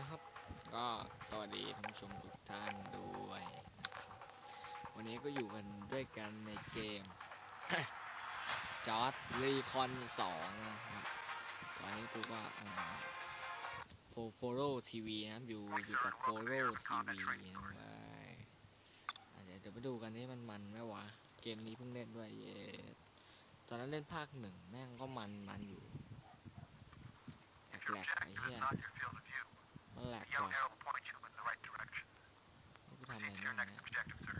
ะครับ ก็สวัสดีท่านผู้ชมทุกท่านด้วยนะครับวันนี้ก็อยู่กันด้วยกันในเกมจอร์ดรีคอนสองนะครับตอนนี้กูก็โฟโฟโรทีวีนะครับอยู่อยู่กับโฟโรทีวีนะเว้ยเดี๋ยวเดี๋ยวมาดูกันนี่มันมันไหมวะ เกมนี้เพิ่งเล่นด้วยเยตอนนั้นเล่นภาคหนึ่งแม่งก็มันมันอยู่แหลกๆไอ้เหี้ย หลก The yellow ว่ะ arrow will point you in the right direction. นี่กูทำอะไร Proceed to บ้า your ง next เนี่ย objective, sir.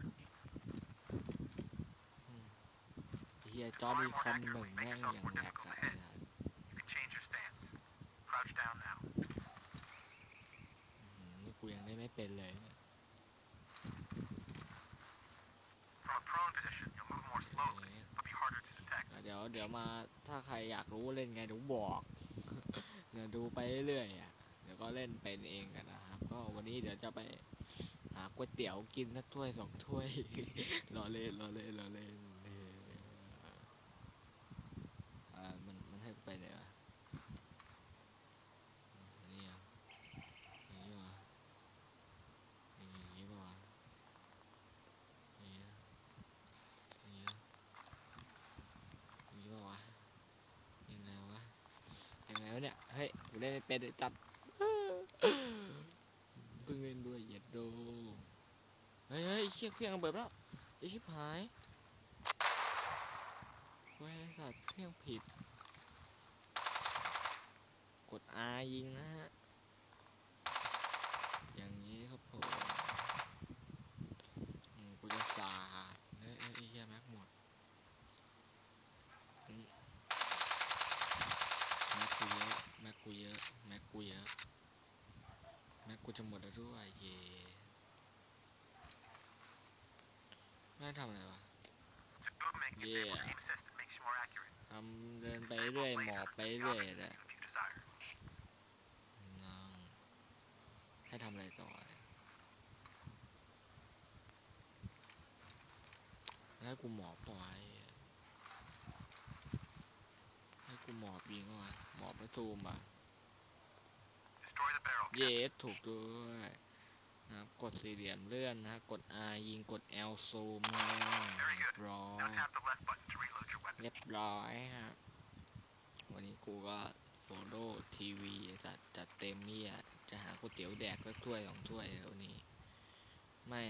เฮียจอมีคอมหนึ่งแม่งอย่างแหลกอะ You can change your stance. Crouch down now. อื้อหือนี่กูยังได้ไม่เป็นเลยเนี่ย From a prone position, you'll move more เ slowly, but be harder to detect. เดี๋ยวเดี๋ยวมาถ้าใครอยากรู้เล่นไงเดี๋ยวบอก เดี๋ยวดูไปเรื่อยๆอะ เดี๋ยวก็เล่นเป็นเองกันนะครับ ก็วันนี้เดี๋ยวจะไปหาก๋วยเตี๋ยวกินสักถ้วยสองถ้วยรอเล่นรอเล่นรอเล่นอ่ามันมันให้ไปไหนวะนี่อะนี่วะนี่นี่ะวะนี่อะนี่อะนี่ปะวะยังไงวะยังไงวะเนี่ยเฮ้ยกูเล่นไม่เป็นจัด เพิ่งเล่นด้วยเหยียดโดเฮ้ยเฮ้ยเชี่ยเครื่องระเบิดแล้วไอชิบหายเว้สัตว์เครื่องผิด กด R ยิงนะฮะ อย่างนี้ครับผมกูจะสาดเฮ้ยเฮ้ยไอ้เหี้ยแม็กหมดแม็กกูเยอะแม็กกูเยอะแม็กกูเยอะแม็กกูจะหมดแล้วด้วยเย แม่งทำอะไรวะ Making it Yeah. able to aim assist that makes you more accurate. ทำเดินไปเรื่อยหมอบไปเรื่อยแหละ If you desire. น้องให้ทำอะไรต่อเนี่ยให้กูหมอบปล่อยให้กูหมอบยิงก่อนหมอบแล้วซูมอะ Destroy the barrel. เยสถูกด้วย นะครับกดสี่เหลี่ยมเลื่อนนะฮะกด R ยิงกด L ซูมเรียบร้อยเรียบร้อยฮะวันนี้กูก็โฟโต้ทีวีสัตว์จัดเต็มเมียจะหาก๋วยเตี๋ยวแดกสักถ้วยสองถ้วยวันนี้ ไม่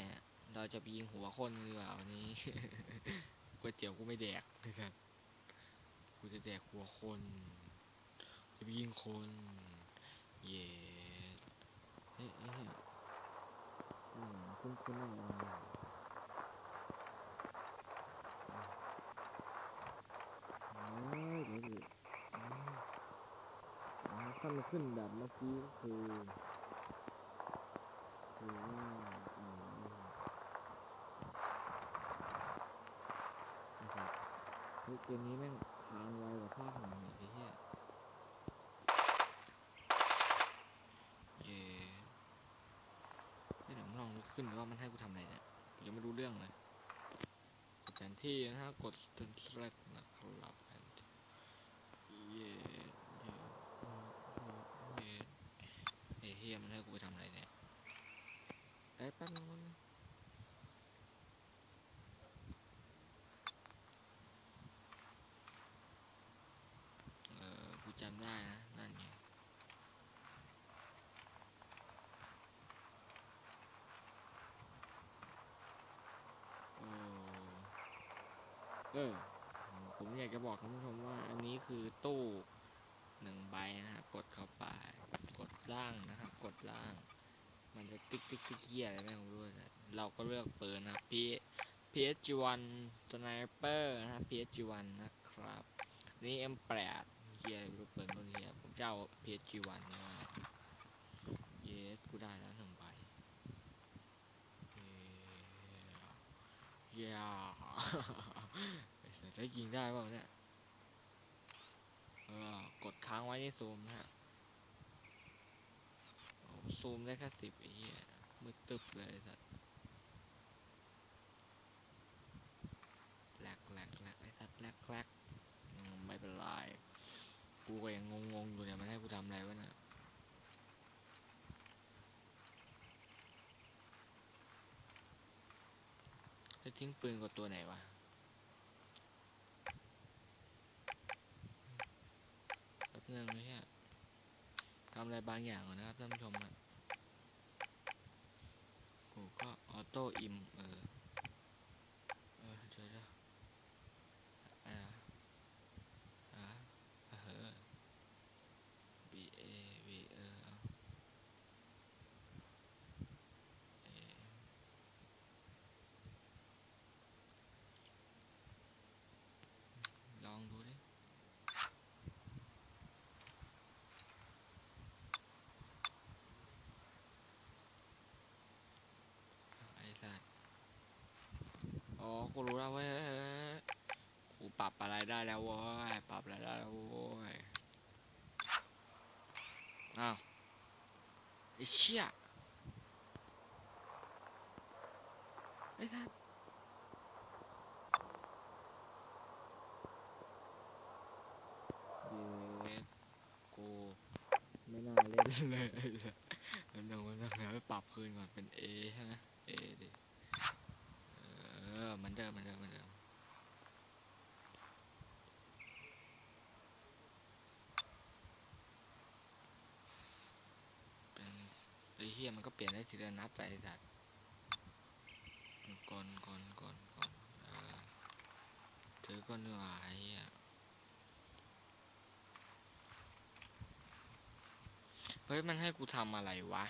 เราจะไปยิงหัวคนดีกว่าวันนี้ก๋วยเตี๋ยวกูไม่แดกนะครับกูจะแดกหัวคนจะไปยิงคน เย้เฮ้ย คุ้นคุ้นอะไรเอ้ยเดี๋ยวดิอืมอ่าถ้ามันขึ้นแบบเมื่อกี้คือคือว่านะครับเกมนี้แม่งทานไวกว่าภาคหนึ่งอีกไอ้เหี้ยเย้ไม่เดี๋ยวมึงลองลุกขึ้นดูว่ามันให้กูทำอะไรเนี่ยกูยังไม่รู้ เรื่องเลยแผนที่นะฮะกด select นะครับแผนที่เย่เย่เย่เฮียมันให้กูไปทำอะไรเนี่ยไอ้ยแป๊บนึงแป๊บนึงเออกูจำได้นะนั่นไง เออ เออผมอยากจะบอกท่านผู้ชมว่าอันนี้คือตู้หนึ่งใบนะครับกดเข้าไปกดล่างนะครับ กดล่าง มันจะติ๊กติ๊กติ๊กเกียอะไรไม่รู้ด้วยเราก็เลือกปืนนะครับ P PSG1 Sniper นะครับ PSG1 นนะครับนี่ M8 เฮียรู้ปืนตัวนี้ยผมจะเอา PSG1 มาเยสกูได้แล้วหนึ่งใบเย้ ได้ยิงได้เปล่าเนี่ยเออกดค้างไว้ที่ซูมนะฮะซูมได้แค่สิบไอ้เหี้ยมืดตึบเลยสัตว์แหลกแหลกแหลกไอ้สัตว์แหลกแหลกไม่เป็นไร กูก็ยังงงๆอยู่เนี่ยมันให้กูทำอะไรวะเนี่ยจะทิ้งปืนกับตัวไหนวะ อะไรบางอย่างก่อนนะครับท่านผู้ชมนะโอ้ก็ออโต้อิมเออเออเดี๋ยวเดี๋ยวอ่าอ่าอ่าเฮ้อ B A V เออเอา A ลองดูดิ ไอ้สัตว์อ๋อ กูรู้แล้วเว้ยกูปรับอะไรได้แล้วเว้ยปรับอะไรได้แล้วเว้ยอ้าวไอ้เชี่ยไอ้สัตว์เย็ดกูไม่น่าเล่นเลยไอ้สัสมันต้องมันต้องแล้วปรับคืนก่อนเป็น A ใช่ไหม A ดิเอ อเหมือนเดิมเหมือนเดิมเหมือนเดิมเป็นไอ้เฮียมันก็เปลี่ยนได้ทีละนัดไปไอ้สัตว์ก่อนก่อนก่อนก่อนเออถือก่อนดีกว่าไอ้เฮียเฮ้ย มันให้กูทำอะไรวะ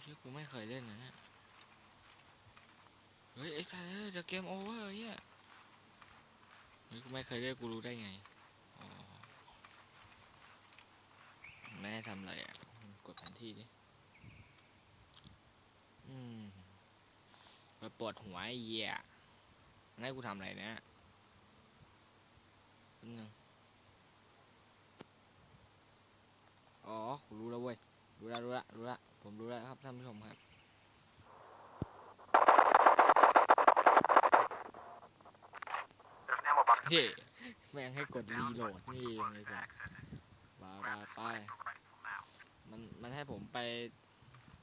เฮ้ยกูไม่เคยเล่นนะเนี่ย เฮ้ยไอ้สัตว์เฮ้ยเดี๋ยวเกมโอเวอร์เฮียเฮ้ยกูไม่เคยเล่นกูรู้ได้ไงอ๋อไม่ให้ทำอะไรอะ กดแผนที่ดิ อืมไปปวดหัวไอ้เหี้ยมันกูทำอะไรเนี่ยนึงอ๋อ กูรู้แล้วเว้ย รู้แล้วรู้แล้วรู้แล้วผมรู้แล้วครับท่านผู้ชมครับ There's an ammo box เฮ้แม่งให้กดรีโหลดนี่เองเลยจ้ะบาบาไปมันมันให้ผมไป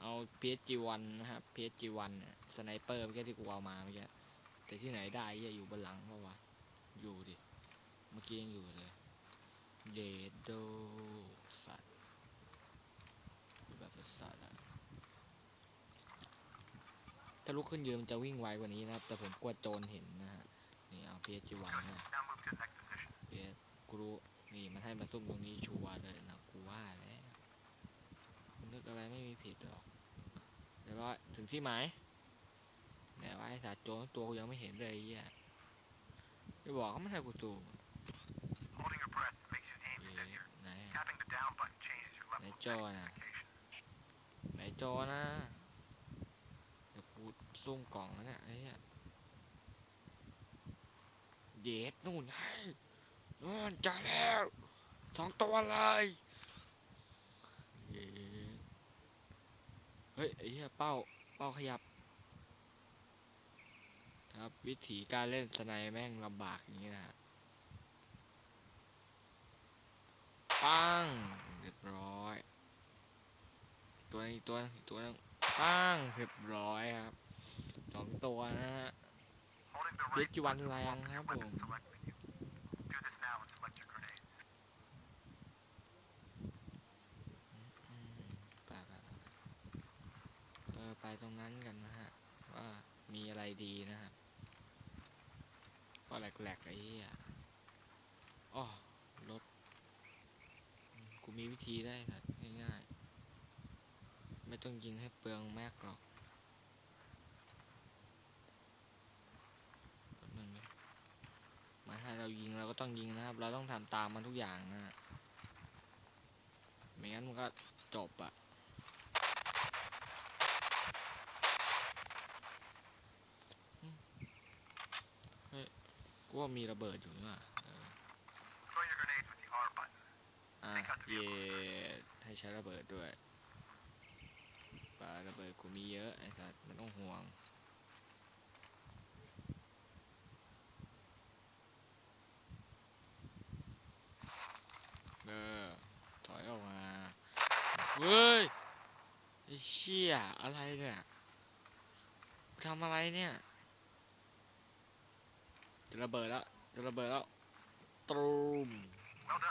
เอา PSG1 นะครับ PSG1 เนี่ยสไนเปอร์เมื่อกี้ที่กูเอามาเมื่อกี้แต่ที่ไหนได้เหี้ยอยู่บนหลังเพราะวะอยู่ดิ เมื่อกี้ยังอยู่เลยเดดโดสัตว์แบบสัตว์อะถ้าลุกขึ้นยืนมันจะวิ่งไวกว่านี้นะครับ แต่ผมกลัวโจรเห็นนะฮะ นี่เอา PSG1 นะูรู้นี่มันให้มาซุ่มตรงนี้ชัวร์เลยนะกูว่าแล้วกูนึกอะไรไม่มีผิดหรอกเดี๋ยวว่าถึงที่หมายไหนว่าไอ้สาโจรตัวกูยังไม่เห็นเลยไอ้เหี้ยไม่บอกก็ไม่ให้กูจูง Holding your breath makes you aim เอ๊ะ steadier. ไหนะไหนจอนะเดี๋ยวกูซุ่มกล่องแล้วเนี่ยไอ้เหี้ยเด็ดนู่นไง นู่นจอแล้วสองตัวเลยเฮ้ยไอ้เหี้ยเป้าเป้าขยับ ครับวิธีการเล่นสไนแม่งลำบากอย่างนี้นะฮะปังเรียบร้อย ตัวอีกตัวอีกตัวนึงปังเรียบร้อยครับสองตัวนะฮะ Holding the พิ right จิวันแรงครับผม weapon select menu. Do this now and select your grenades. อืมไปไปไปเออไป ตรงนั้นกันนะฮะ ว่ามีอะไรดีนะฮะก็แหลกๆไอ้เหี้ยอ้อรถกูมีวิธีได้ครับง่ายๆ ไม่ต้องยิงให้เปลืองแม็กหรอกมาให้เรายิงเราก็ต้องยิงนะครับ เราต้องทำตามมันทุกอย่างนะฮะไม่งั้นมันก็จบอะอืมเฮ้ยกู ว่ามีระเบิดอยู่นี่หว่าเออ Throw your grenades with the R button. อะเย่ให้ใช้ระเบิดด้วยปาระเบิดกูมีเยอะไอ้สัตว์ไม่ต้องห่วงเออถอยออกมาเฮ้ยไอ้เชี่ยอะไรเนี่ยทำอะไรเนี่ย จะระเบิดแล้วจะระเบิดแล้วตรูม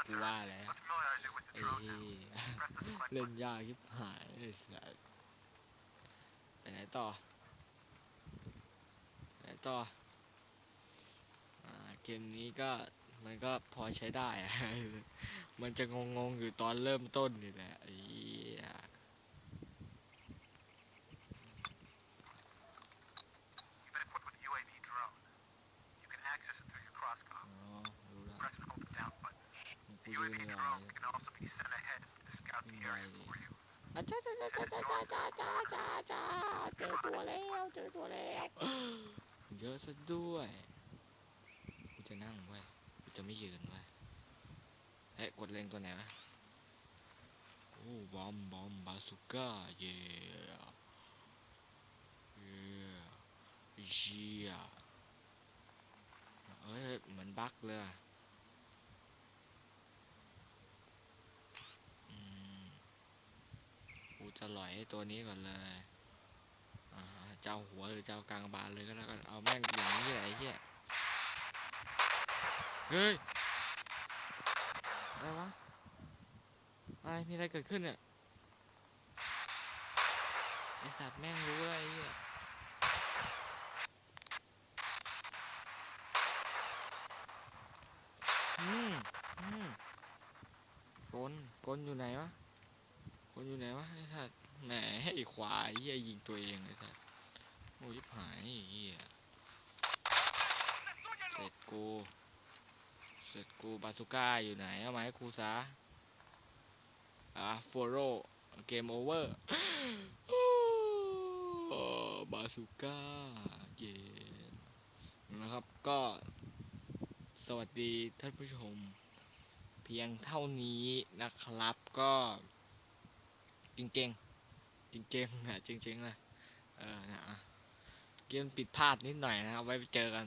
กูว่าแล้วไอ้เล่นยากยิบหายไอ้สัสไปไหนต่อไปไหนต่ออาเกมนี้ก็มันก็พอใช้ได้ มันจะงงๆอยู่ตอนเริ่มต้นนี่แหละไอ้ จ้าจ้าจ้าจ้าจ้าจ้าจ้าจ้าจ้าเจอตัวแล้วเจอตัวแล้ว เยอะซะด้วยกูจะนั่งไว้กูจะไม่ยืนไว้เฮ้ยกดเล็งตัวไหนวะโอ้บอมบอมบาสุก้าเย่เย่เชี่ยเอ้ยเหมือนบั๊กเลยอะอืมกูจะห ล่อยให้ตัวนี้ก่อนเลยเจ้าหัวหรือเจ้ากลางบานเลยก็แล้วกันเอาแม่งอย่างนี้แหละไอ้เหี้ยเฮ้ยอะไรวะอะไรมีอะไรเกิดขึ้นเนี่ยไอสัตว์แม่งรู้อะไรไอ้เหี้ยอืมอืมกลกลอยู่ไหนวะ กลอยู่ไหนวะไอ้สัตว์แหมไอควายเหี้ยยิงตัวเองไอ้สัตว์โอ้ยหายเหี้ยเสร็จกูเสร็จกูบาซูก้าอยู่ไหนเอามาให้กูซะอะฟอโรเกมโอเวอร์บาซูก้าเกมนะครับก็สวัสดีท่านผู้ชม เพียงเท่านี้นะครับก็ จริงๆจริงๆนะจริงๆเลยเออนะอะเกมปิดพลาดนิดหน่อยนะครับไว้เจอกัน